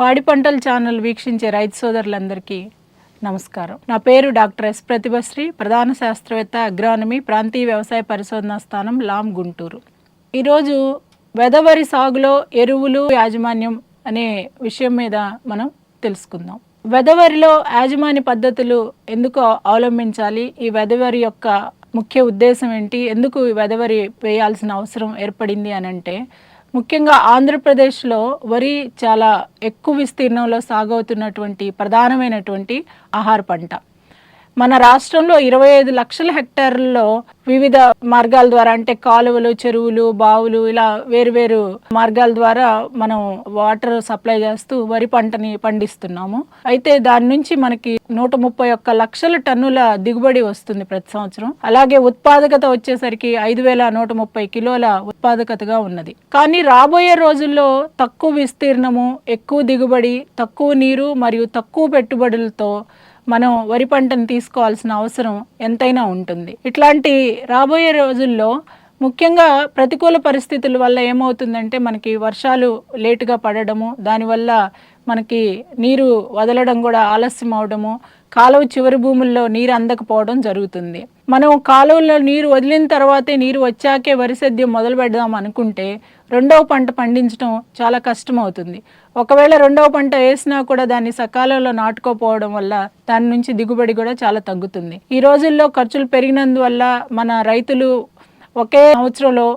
పాడి పంటల ఛానల్ వీక్షించే రైతు సోదరులందరికీ నమస్కారం. నా పేరు డాక్టర్ ఎస్ ప్రతిభశ్రీ ప్రధాన శాస్త్రవేత్త అగ్రానమీ ప్రాంతీయ వ్యవసాయ పరిశోధనా స్థానం లామ్ గుంటూరు. ఈరోజు వెదవరి సాగులో ఎరువులు యాజమాన్యం అనే విషయం మీద మనం తెలుసుకుందాం. వెదవరిలో యాజమాన్య పద్ధతులు ఎందుకు అవలంబించాలి? ఈ వెదవరి యొక్క ముఖ్య ఉద్దేశం ఏంటి? ఎందుకు ఈ వెదవరి వేయాల్సిన అవసరం ఏర్పడింది అని అంటే ముఖ్యంగా ఆంధ్రప్రదేశ్లో వరి చాలా ఎక్కువ విస్తీర్ణంలో సాగవుతున్నటువంటి ప్రధానమైనటువంటి ఆహార పంట. మన రాష్ట్రంలో ఇరవై ఐదు లక్షల హెక్టార్లలో వివిధ మార్గాల ద్వారా అంటే కాలువలు చెరువులు బావులు ఇలా వేరువేరు మార్గాల ద్వారా మనం వాటర్ సప్లై చేస్తూ వరి పంటని పండిస్తున్నాము. అయితే దాని నుంచి మనకి నూట ముప్పై ఒక్క లక్షల టన్నుల దిగుబడి వస్తుంది ప్రతి సంవత్సరం. అలాగే ఉత్పాదకత వచ్చేసరికి ఐదు వేల నూట ముప్పై కిలోల ఉత్పాదకతగా ఉన్నది. కానీ రాబోయే రోజుల్లో తక్కువ విస్తీర్ణము ఎక్కువ దిగుబడి తక్కువ నీరు మరియు తక్కువ పెట్టుబడులతో మనం వరి పంటను తీసుకోవాల్సిన అవసరం ఎంతైనా ఉంటుంది. ఇట్లాంటి రాబోయే రోజుల్లో ముఖ్యంగా ప్రతికూల పరిస్థితుల వల్ల ఏమవుతుందంటే మనకి వర్షాలు లేటుగా పడడము దానివల్ల మనకి నీరు వదలడం కూడా ఆలస్యం అవడము కాలువ చివరి భూముల్లో నీరు అందకపోవడం జరుగుతుంది. మనం కాలువలో నీరు వదిలిన తర్వాతే నీరు వచ్చాకే వరి సేద్యం మొదలు పెడదాం అనుకుంటే రెండవ పంట పండించడం చాలా కష్టం అవుతుంది ఒకవేళ రెండవ పంట వేసినా కూడా దాన్ని సకాలంలో నాటుకోపోవడం వల్ల దాని నుంచి దిగుబడి కూడా చాలా తగ్గుతుంది. ఈ రోజుల్లో ఖర్చులు పెరిగినందువల్ల మన రైతులు ఒకే సంవత్సరంలో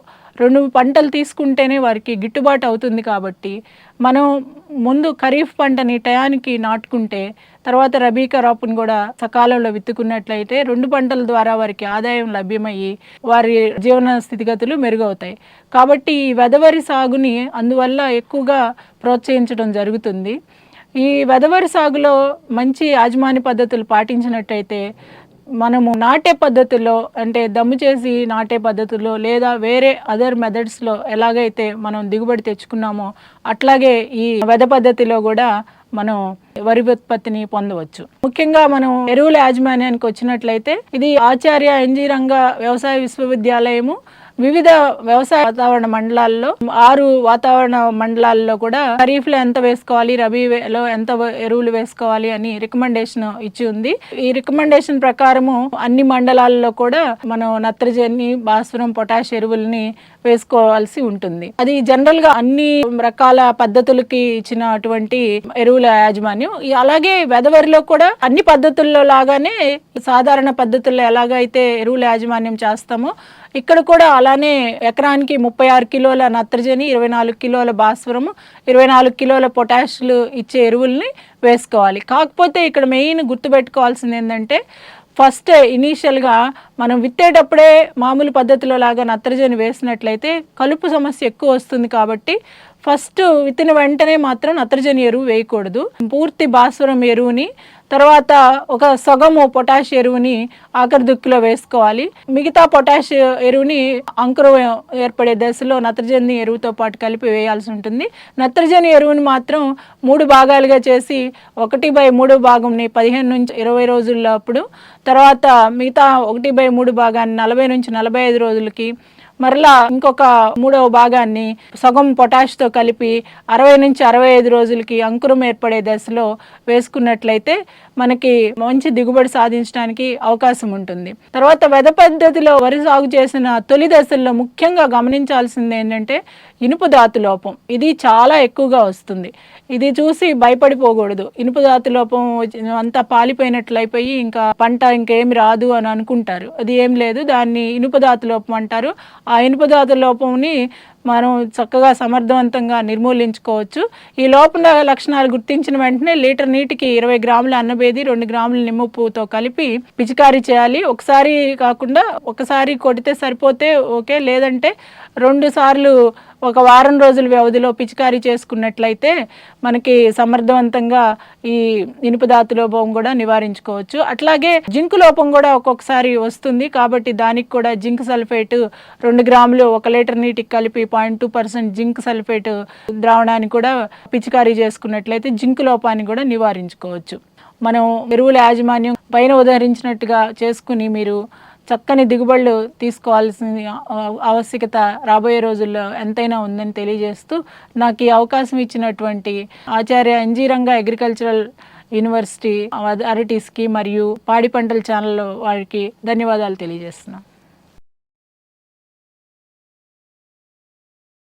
రెండు పంటలు తీసుకుంటేనే వారికి గిట్టుబాటు అవుతుంది కాబట్టి మనం ముందు ఖరీఫ్ పంటని టయానికి నాటుకుంటే తర్వాత రబీ కరాపును కూడా సకాలంలో విత్తుకున్నట్లయితే రెండు పంటల ద్వారా వారికి ఆదాయం లభ్యమయ్యి వారి జీవన స్థితిగతులు మెరుగవుతాయి. కాబట్టి ఈ వెదవరి సాగుని అందువల్ల ఎక్కువగా ప్రోత్సహించడం జరుగుతుంది. ఈ వెదవరి సాగులో మంచి యాజమాన్య పద్ధతులు పాటించినట్టయితే మనము నాటే పద్ధతిలో అంటే దమ్ము చేసి నాటే పద్ధతిలో లేదా వేరే అదర్ మెథడ్స్లో ఎలాగైతే మనం దిగుబడి తెచ్చుకున్నామో అట్లాగే ఈ వెద పద్ధతిలో కూడా మనం వరి ఉత్పత్తిని పొందవచ్చు. ముఖ్యంగా మనం ఎరువుల యాజమాన్యానికి వచ్చినట్లయితే ఇది ఆచార్య ఎన్జీ రంగ వ్యవసాయ విశ్వవిద్యాలయము వివిధ వ్యవసాయ వాతావరణ మండలాల్లో ఆరు వాతావరణ మండలాల్లో కూడా ఖరీఫ్లో ఎంత వేసుకోవాలి రబీలో ఎంత ఎరువులు వేసుకోవాలి అని రికమెండేషన్ ఇచ్చి ఉంది. ఈ రికమెండేషన్ ప్రకారము అన్ని మండలాల్లో కూడా మనం నత్రజని భాస్వరం పొటాష్ ఎరువుల్ని వేసుకోవాల్సి ఉంటుంది. అది జనరల్గా అన్ని రకాల పద్ధతులకి ఇచ్చినటువంటి ఎరువుల యాజమాన్యం. అలాగే వెదవరిలో కూడా అన్ని పద్ధతుల్లో లాగానే సాధారణ పద్ధతుల్లో ఎలాగైతే ఎరువుల యాజమాన్యం చేస్తామో ఇక్కడ కూడా అలానే ఎకరానికి ముప్పై ఆరు కిలోల నత్రజని ఇరవై నాలుగు కిలోల భాస్వరము ఇరవై నాలుగు కిలోల పొటాషులు ఇచ్చే ఎరువుల్ని వేసుకోవాలి. కాకపోతే ఇక్కడ మెయిన్ గుర్తుపెట్టుకోవాల్సింది ఏంటంటే ఫస్ట్ ఇనీషియల్గా మనం విత్తేటప్పుడే మామూలు పద్ధతిలో లాగా నత్రజని వేసినట్లయితే కలుపు సమస్య ఎక్కువ వస్తుంది కాబట్టి ఫస్ట్ విత్తిన వెంటనే మాత్రం నత్రజని ఎరువు వేయకూడదు. పూర్తి భాస్వరం ఎరువుని తర్వాత ఒక సగము పొటాష్ ఎరువుని ఆఖరి దుక్కులో వేసుకోవాలి. మిగతా పొటాష్ ఎరువుని అంకురం ఏర్పడే దశలో నత్రజని ఎరువుతో పాటు కలిపి వేయాల్సి ఉంటుంది. నత్రజని ఎరువుని మాత్రం మూడు భాగాలుగా చేసి ఒకటి బై మూడు భాగంని పదిహేను నుంచి ఇరవై రోజుల్లో అప్పుడు తర్వాత మిగతా ఒకటి బై మూడు భాగాన్ని నలభై నుంచి నలభై ఐదు రోజులకి మరలా ఇంకొక మూడవ భాగాన్ని సగం పొటాష్తో కలిపి అరవై నుంచి అరవై ఐదు రోజులకి అంకురం ఏర్పడే దశలో వేసుకున్నట్లయితే మనకి మంచి దిగుబడి సాధించడానికి అవకాశం ఉంటుంది. తర్వాత వెద పద్ధతిలో వరి సాగు చేసిన తొలి దశల్లో ముఖ్యంగా గమనించాల్సింది ఏంటంటే ఇనుపు ధాతు లోపం. ఇది చాలా ఎక్కువగా వస్తుంది. ఇది చూసి భయపడిపోకూడదు. ఇనుపు ధాతు లోపం వచ్చి- అంతా పాలిపోయినట్లయిపోయి ఇంకా పంట ఇంకేమి రాదు అని అనుకుంటారు. అది ఏం లేదు. దాన్ని ఇనుపు ధాతు లోపం అంటారు. ఆ ఇనుప ధాతు లోపంని మనం చక్కగా సమర్థవంతంగా నిర్మూలించుకోవచ్చు. ఈ లోపల లక్షణాలు గుర్తించిన వెంటనే లీటర్ నీటికి ఇరవై గ్రాముల అన్నబేది రెండు గ్రాముల నిమ్మ పువ్వుతో కలిపి పిచికారీ చేయాలి. ఒకసారి కాకుండా ఒకసారి కొడితే సరిపోతే ఓకే. లేదంటే రెండు సార్లు ఒక వారం రోజుల వ్యవధిలో పిచికారీ చేసుకున్నట్లయితే మనకి సమర్థవంతంగా ఈ ఇనుప ధాతు లోపం కూడా నివారించుకోవచ్చు. అట్లాగే జింక్ లోపం కూడా ఒక్కొక్కసారి వస్తుంది కాబట్టి దానికి కూడా జింక్ సల్ఫేట్ రెండు గ్రాములు ఒక లీటర్ నీటికి కలిపి point two percent zinc sulphate ద్రావణాన్ని కూడా పిచికారీ చేసుకున్నట్లయితే జింక్ లోపాన్ని కూడా నివారించుకోవచ్చు. మనం ఎరువుల యాజమాన్యం పైన ఉదహరించినట్టుగా చేసుకుని మీరు చక్కని దిగుబడులు తీసుకోవాల్సిన ఆవశ్యకత రాబోయే రోజుల్లో ఎంతైనా ఉందని తెలియజేస్తూ నాకు ఈ అవకాశం ఇచ్చినటువంటి ఆచార్య ఎన్జీరంగ అగ్రికల్చరల్ యూనివర్సిటీ అథారిటీస్కి మరియు పాడి పంటల ఛానల్ వారికి ధన్యవాదాలు తెలియజేస్తున్నాను.